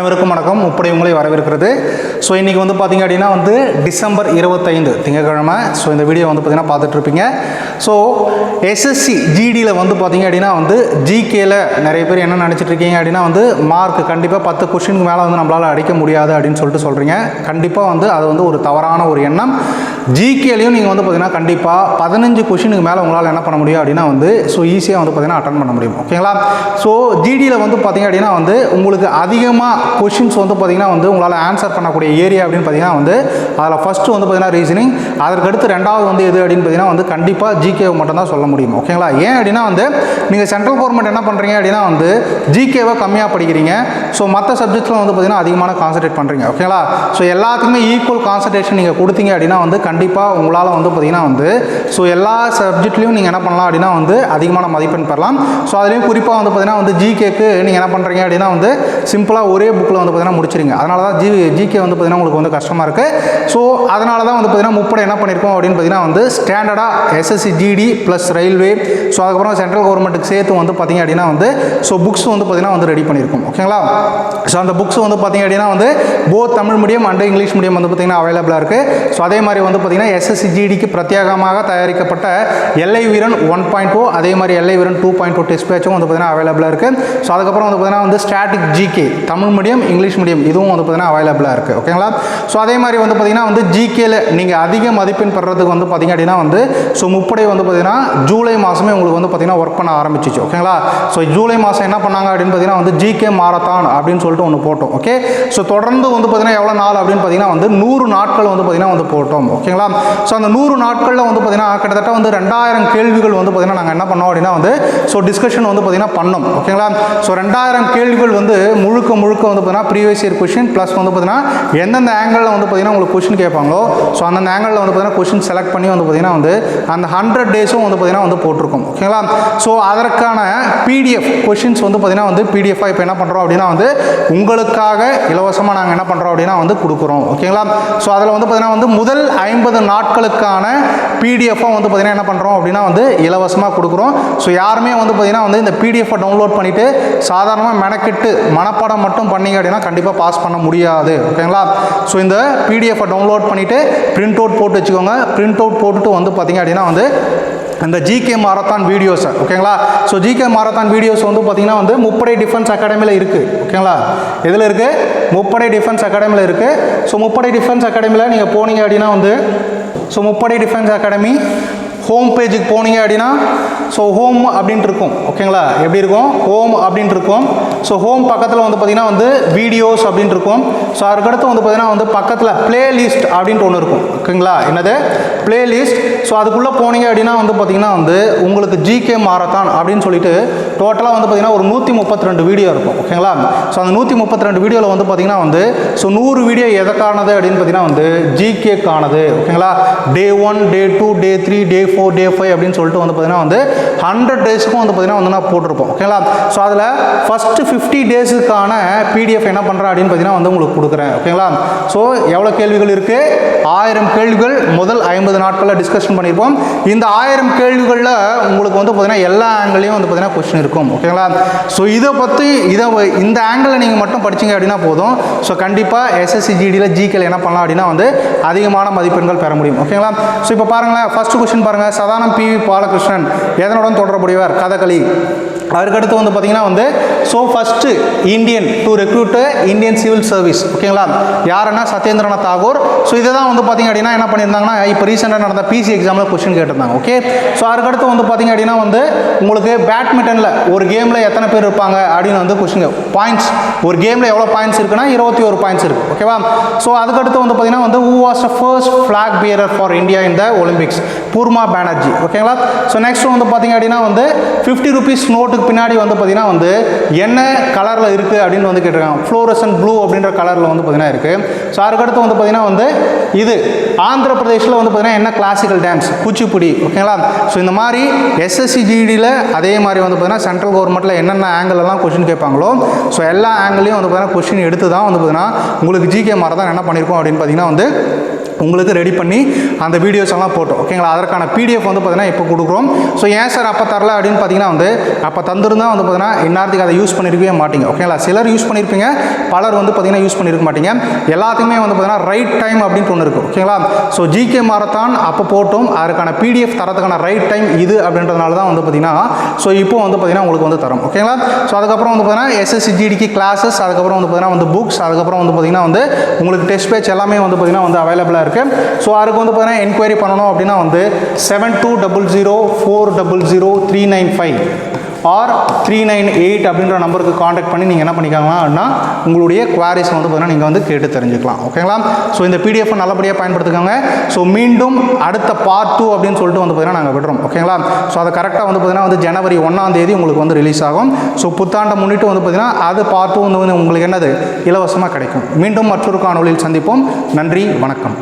அனைவருக்கும் வணக்கம். முப்படை உங்களை வரவேற்கிறது. ஸோ இன்றைக்கி வந்து பார்த்திங்க அப்படின்னா வந்து டிசம்பர் இருபத்தைந்து திங்கட்கிழமை. ஸோ இந்த வீடியோ வந்து பார்த்திங்கன்னா பார்த்துட்ருப்பீங்க. ஸோ எஸ்எஸ்சி ஜிடியில் வந்து பார்த்திங்க அப்படின்னா வந்து ஜிகேயில் நிறைய பேர் என்ன நினச்சிட்டு இருக்கீங்க அப்படின்னா வந்து மார்க் கண்டிப்பாக பத்து கொஷினுக்கு மேலே வந்து நம்மளால் அடிக்க முடியாது அப்படின்னு சொல்லிட்டு சொல்கிறீங்க கண்டிப்பாக வந்து அது வந்து ஒரு தவறான ஒரு எண்ணம். ஜிகேலையும் நீங்கள் வந்து பார்த்திங்கன்னா கண்டிப்பாக பதினஞ்சு கொஷினுக்கு மேலே உங்களால் என்ன பண்ண முடியும் அப்படின்னா வந்து ஸோ ஈஸியாக வந்து பார்த்திங்கன்னா அட்டன் பண்ண முடியும். ஓகேங்களா ஸோ ஜிடியில் வந்து பார்த்திங்க அப்படின்னா வந்து உங்களுக்கு அதிகமாக கொஷின்ஸ் வந்து பார்த்திங்கன்னா வந்து உங்களால் ஆன்சர் பண்ணக்கூடிய ஏரியா அப்படின்னு பார்த்தீங்கன்னா வந்து அதில் ஃபஸ்ட்டு வந்து பார்த்திங்கன்னா ரீசனிங் அதற்கடுத்து ரெண்டாவது வந்து எது அப்படின்னு பார்த்தீங்கன்னா வந்து கண்டிப்பாக ஜிகேவை மட்டும் தான் சொல்ல முடியும். ஓகேங்களா ஏன் அப்படின்னா வந்து நீங்கள் சென்ட்ரல் கவர்மெண்ட் என்ன பண்ணுறீங்க அப்படின்னா வந்து ஜிகேவை கம்மியாக படிக்கிறீங்க. ஸோ மற்ற சப்ஜெக்ட்ஸில் வந்து பார்த்திங்கன்னா அதிகமான கான்சன்ட்ரேட் பண்ணுறீங்க ஓகேங்களா ஸோ எல்லாத்துக்குமே ஈக்குவல் கான்சன்ட்ரேஷன் நீங்கள் கொடுத்தீங்க அப்படின்னா வந்து கண்டிப்பாக உங்களால் வந்து பார்த்திங்கன்னா வந்து ஸோ எல்லா சப்ஜெக்ட்லேயும் நீங்கள் என்ன பண்ணலாம் அப்படின்னா வந்து அதிகமான மதிப்பெண் பெறலாம். ஸோ அதுலேயும் குறிப்பாக வந்து பார்த்திங்கன்னா வந்து ஜிகேக்கு நீங்கள் என்ன பண்ணுறீங்க அப்படின்னா வந்து சிம்பிளாக ஒரே புக்கில் வந்து பார்த்திங்கன்னா முடிச்சிருங்க. அதனால தான் ஜி ஜிகே வந்து பார்த்திங்கன்னா உங்களுக்கு வந்து கஷ்டமாக இருக்குது ஸோ அதனால தான் வந்து பார்த்திங்கன்னா முப்படை என்ன பண்ணியிருக்கோம் அப்படின்னு பார்த்திங்கன்னா வந்து ஸ்டாண்டர்டாக SSC GD plus railway so அதுக்கப்புறம் சென்ட்ரல் கவர்மெண்ட்டுக்கு சேர்த்து வந்து பார்த்திங்க அப்படின்னா வந்து ஸோ புக்ஸ் வந்து பார்த்திங்கன்னா வந்து ரெடி பண்ணியிருக்கோம் ஓகேங்களா ஸோ அந்த புக்ஸ் வந்து பார்த்திங்க அப்படின்னா வந்து போ Tamil medium and English medium வந்து பார்த்திங்கன்னா அவைலபிளாக இருக்குது ஸோ அதே மாதிரி வந்து பார்த்திங்கன்னா எஸ்எஸ்சி ஜிடிக்கு பிரத்யேகமாக தயாரிக்கப்பட்ட எல்ஐ வீரன் ஒன் பாயிண்ட் டூ அதே மாதிரி எல்ஐ வீரன் டூ பாயிண்ட் டூ டெஸ்ட் பேச்சும் வந்து பார்த்திங்கன்னா அவைலபிளாக இருக்குது ஸோ அதுக்கப்புறம் வந்து பார்த்திங்கன்னா வந்து static GK Tamil medium medium English medium இதுவும் வந்து பார்த்திங்கன்னா அவைலபிளாக இருக்குது ஓகேங்களா ஸோ அதே மாதிரி வந்து பார்த்திங்கன்னா வந்து ஜிகேல நீங்கள் அதிக மதிப்பெண் பெறதுக்கு வந்து பார்த்திங்க அப்படின்னா வந்து ஸோ முப்படை வந்து பார்த்திங்கன்னா ஜூலை மாதமே உங்களுக்கு வந்து பார்த்திங்கன்னா ஒர்க் பண்ண ஆரம்பிச்சிச்சு. ஓகேங்களா ஸோ ஜூலை மாதம் என்ன பண்ணாங்க அப்படின்னு பார்த்திங்கன்னா வந்து ஜிகே மாரத்தான் அப்படின்னு சொல்லிட்டு ஒன்று போட்டோம். ஓகே ஸோ தொடர்ந்து வந்து பார்த்திங்கன்னா எவ்வளோ நாள் அப்படின்னு பார்த்திங்கன்னா வந்து நூறு நாட்கள் வந்து பார்த்திங்கன்னா வந்து போட்டோம். ஓகேங்களா ஸோ அந்த நூறு நாட்களில் வந்து பார்த்திங்கன்னா கிட்டத்தட்ட வந்து ரெண்டாயிரம் கேள்விகள் வந்து பார்த்திங்கன்னா நாங்கள் என்ன பண்ணோம் அப்படின்னா வந்து ஸோ டிஸ்கஷன் வந்து பார்த்திங்கன்னா பண்ணோம். ஓகேங்களா ஸோ ரெண்டாயிரம் கேள்விகள் வந்து முழுக்க முழுக்க வந்து பார்த்தீங்கன்னா ப்ரீவியஸ் இயர் கொஷின் ப்ளஸ் வந்து பார்த்தீங்கன்னா எந்தெந்த ஆங்கிளில் வந்து பார்த்தீங்கன்னா உங்களுக்கு கொஷின் கேட்பாங்களோ ஸோ அந்தந்த ஆங்கிளில் வந்து பார்த்தீங்கன்னா கொஷின் செலக்ட் பண்ணி வந்து பார்த்தீங்கன்னா வந்து அந்த ஹண்ட்ரட் டேஸும் வந்து பார்த்தீங்கன்னா வந்து போட்டிருக்கோம் ஓகேங்களா ஸோ அதற்கான பிடிஎஃப் கொஷின்ஸ் வந்து பார்த்தீங்கன்னா வந்து பிடிஎஃபாக இப்போ என்ன பண்ணுறோம் அப்படின்னா வந்து உங்களுக்காக இலவசமாக நாங்கள் என்ன பண்ணுறோம் அப்படின்னா வந்து கொடுக்குறோம் ஓகேங்களா ஸோ அதில் வந்து பார்த்தீங்கன்னா வந்து முதல் ஐம்பது நாட்களுக்கான பிடிஎஃபாக வந்து பார்த்தீங்கன்னா என்ன பண்ணுறோம் அப்படின்னா வந்து இலவசமாக கொடுக்குறோம் ஸோ யாருமே வந்து பார்த்தீங்கன்னா வந்து இந்த பிடிஎஃபை டவுன்லோட் பண்ணிவிட்டு சாதாரணமாக மெனக்கெட்டு மனப்பாடம் மட்டும் பண்ணி பண்ணீங்க அப்படின்னா கண்டிப்பாக பாஸ் பண்ண முடியாது ஓகேங்களா ஸோ இந்த பிடிஎஃபை டவுன்லோட் பண்ணிவிட்டு பிரிண்ட் அவுட் போட்டு வச்சுக்கோங்க. பிரிண்ட் அவுட் போட்டுட்டு வந்து பார்த்திங்க அப்படின்னா வந்து அந்த ஜிகே மாரத்தான் வீடியோஸ் ஓகேங்களா ஸோ ஜிகே மாரத்தான் வீடியோஸ் வந்து பார்த்திங்கன்னா வந்து முப்படை டிஃபென்ஸ் அகாடமியில் இருக்குது ஓகேங்களா எதில் இருக்குது முப்படை டிஃபென்ஸ் அகாடமியில் இருக்குது ஸோ முப்படை டிஃபென்ஸ் அகாடமியில் நீங்கள் போனீங்க அப்படின்னா வந்து ஸோ முப்படை டிஃபென்ஸ் அகாடமி ஹோம் பேஜுக்கு போனீங்க அப்படின்னா ஸோ ஹோம் அப்படின்ட்டு இருக்கும் ஓகேங்களா எப்படி இருக்கும்? ஹோம் அப்படின்ட்டு இருக்கும் ஸோ ஹோம் பக்கத்தில் வந்து பார்த்திங்கன்னா வந்து வீடியோஸ் அப்படின்ட்டு இருக்கும் ஸோ அதுக்கடுத்து வந்து பார்த்திங்கன்னா வந்து பக்கத்தில் பிளேலிஸ்ட் அப்படின்ட்டு ஒன்று இருக்கும். ஓகேங்களா என்னது? பிளேலிஸ்ட் ஸோ அதுக்குள்ளே போனீங்க அப்படின்னா வந்து பார்த்திங்கன்னா வந்து உங்களுக்கு ஜிகே மாரத்தான் அப்படின்னு சொல்லிட்டு டோட்டலாக வந்து பார்த்திங்கன்னா ஒரு நூற்றி முப்பத்தி ரெண்டு வீடியோ இருக்கும் ஓகேங்களா? ஸோ அந்த நூற்றி முப்பத்தி ரெண்டு வீடியோவில் வந்து பார்த்திங்கன்னா வந்து ஸோ நூறு வீடியோ எதற்கானது அப்படின்னு பார்த்தீங்கன்னா வந்து ஜிகேக்கானது ஓகேங்களா? Day one day two day three day four day five அப்படின்னு சொல்லிட்டு வந்து பார்த்திங்கன்னா வந்து ஹண்ட்ரட் டேஸுக்கும் வந்து பார்த்திங்கன்னா வந்து நான் போட்டிருப்போம் ஓகேங்களா? ஸோ அதில் ஃபஸ்ட்டு ஃபிஃப்டி டேஸுக்கான பிடிஎஃப் என்ன பண்ணுறேன் அப்படின்னு பார்த்தீங்கன்னா வந்து உங்களுக்கு கொடுக்குறேன் ஓகேங்களா? ஸோ எவ்வளோ கேள்விகள் இருக்குது ஆயிரம் கேள்விகள் முதல் ஐம்பது நாட்களில் டிஸ்கஷன் பண்ணியிருப்போம் இந்த ஆயிரம் கேள்விகளில் உங்களுக்கு வந்து பார்த்திங்கன்னா எல்லா ஆங்கிலையும் வந்து பார்த்திங்கன்னா கொஸ்டின் இருக்கும் இருக்கும் ஓகேங்களா ஸோ இதை பற்றி இதை இந்த ஆங்கிளில் நீங்கள் மட்டும் படிச்சீங்க அப்படின்னா போதும். ஸோ கண்டிப்பாக எஸ்எஸ்சி ஜிடியில் ஜிகேல என்ன பண்ணலாம் அப்படின்னா வந்து அதிகமான மதிப்பெண்கள் பெற முடியும் ஓகேங்களா ஸோ இப்போ பாருங்களேன் ஃபர்ஸ்ட் கொஸ்டின் பாருங்கள் சதானம் பி வி பாலகிருஷ்ணன். எதனுடன் தொடர்புடையவர்? கதகளி. அதுக்கடுத்து வந்து பார்த்தீங்கன்னா வந்து so first Indian to recruit Indian civil service ஓகேங்களா யாருன்னா சத்யேந்திரநாத் தாகூர். ஸோ இதை தான் வந்து பார்த்தீங்க அப்படின்னா என்ன பண்ணியிருந்தாங்கன்னா இப்போ ரீசெண்டாக நடந்த பிசி எக்ஸாமில் கொஸ்டின் கேட்டிருந்தாங்க ஓகே ஸோ அதுக்கடுத்து வந்து பார்த்தீங்க அப்படின்னா வந்து உங்களுக்கு பேட்மிண்டனில் ஒரு கேமில் எத்தனை பேர் இருப்பாங்க அப்படின்னு வந்து கொஸ்டின் பாயிண்ட்ஸ் ஒரு கேமில் எவ்வளோ பாயிண்ட்ஸ் இருக்குன்னா இருபத்தி ஒரு பாயிண்ட்ஸ் இருக்குது ஓகேவா ஸோ அதுக்கடுத்து வந்து பார்த்தீங்கன்னா வந்து who was the first flag bearer for India in the Olympics Purma Banerjee ஓகேங்களா ஸோ நெக்ஸ்ட் வந்து பார்த்தீங்க அப்படின்னா வந்து ஃபிஃப்டி ருபீஸ் நோட்டுக்கு பின்னாடி வந்து பார்த்திங்கன்னா வந்து என்ன கலரில் இருக்குது அப்படின்னு வந்து கேட்டிருக்காங்க. ஃப்ளோரசன் ப்ளூ அப்படின்ற கலரில் வந்து பார்த்தீங்கன்னா இருக்குது ஸோ அதுக்கடுத்து வந்து பார்த்தீங்கன்னா வந்து இது. ஆந்திர பிரதேஷில் வந்து பார்த்தீங்கன்னா என்ன கிளாசிக்கல் டான்ஸ் குச்சிப்புடி ஓகேங்களா ஸோ இந்த மாதிரி எஸ்எஸ்சி ஜிடியில் அதே மாதிரி வந்து பார்த்தீங்கன்னா சென்ட்ரல் கவர்மெண்ட்டில் என்னென்ன ஆங்கிளெல்லாம் எல்லாம் கொஷின் கேட்பாங்களோ ஸோ எல்லா ஆங்கிளையும் வந்து பார்த்தீங்கன்னா கொஷின் எடுத்து தான் வந்து பார்த்தீங்கன்னா உங்களுக்கு ஜிகே மாதிரி தான் என்ன பண்ணியிருக்கோம் அப்படின்னு பார்த்தீங்கன்னா வந்து உங்களுக்கு ரெடி பண்ணி அந்த வீடியோஸ் எல்லாம் போட்டோம் ஓகேங்களா அதற்கான பிடிஎஃப் வந்து பார்த்தீங்கன்னா இப்போ கொடுக்குறோம். ஸோ ஏன் சார் அப்போ தரல அப்படின்னு பார்த்தீங்கன்னா வந்து அப்போ தந்திருந்தால் வந்து பார்த்தீங்கன்னா இந்நேரத்துக்கு அதை யூஸ் பண்ணியிருக்கவே மாட்டீங்க. ஓகேங்களா சிலர் யூஸ் பண்ணியிருப்பீங்க பலர் வந்து பார்த்தீங்கன்னா யூஸ் பண்ணியிருக்க மாட்டீங்க. எல்லாத்துக்குமே வந்து பார்த்தீங்கன்னா ரைட் டைம் அப்படின்ட்டு ஒன்று இருக்குது ஓகேங்களா ஸோ ஜிகே மாரத்தான் அப்போ போட்டோம் அதுக்கான பிடிஎஃப் தரத்துக்கான ரைட் டைம் இது அப்படின்றதுனால தான் வந்து பார்த்தீங்கன்னா ஸோ இப்போ வந்து பார்த்தீங்கன்னா உங்களுக்கு வந்து தரோம். ஓகேங்களா ஸோ அதுக்கப்புறம் வந்து பார்த்தீங்கன்னா எஸ்எஸ்சி ஜிடிக்கு கிளாஸஸ் அதுக்கப்புறம் வந்து பார்த்தீங்கன்னா வந்து புக்ஸ் அதுக்கப்புறம் வந்து பார்த்தீங்கன்னா வந்து உங்களுக்கு டெஸ்ட் பேட்ச் எல்லாமே வந்து பார்த்தீங்கன்னா வந்து அவைலபிளாக இருக்குது ஸோ அதுக்கு வந்து பார்த்தீங்கன்னா என்கொயரி பண்ணணும் அப்படின்னா வந்து seven two double zero four double zero three nine five or three nine eight அப்படின்ற நம்பருக்கு காண்டாக்ட் பண்ணி நீங்கள் என்ன பண்ணிக்கலாம்னா உங்களுடைய குவாரிஸ் வந்து பார்த்தீங்கன்னா நீங்கள் வந்து கேட்டு தெரிஞ்சுக்கலாம். ஓகேங்களா ஸோ இந்த பிடிஎஃப் நல்லபடியாக பயன்படுத்திக்கோங்க. ஸோ மீண்டும் அடுத்த பார்ட் டூ அப்படின்னு சொல்லிட்டு வந்து பார்த்தீங்கன்னா நாங்கள் விடுறோம். ஓகேங்களா ஸோ அதை கரெக்டாக வந்து பார்த்தீங்கன்னா வந்து ஜனவரி ஒன்றாம் தேதி உங்களுக்கு வந்து ரிலீஸ் ஆகும். ஸோ புத்தாண்டை முன்னிட்டு வந்து பார்த்தீங்கன்னா அது பார்ட் டூ வந்து உங்களுக்கு என்னது? இலவசமாக கிடைக்கும். மீண்டும் மற்றொரு காணொலியில் சந்திப்போம். நன்றி வணக்கம்.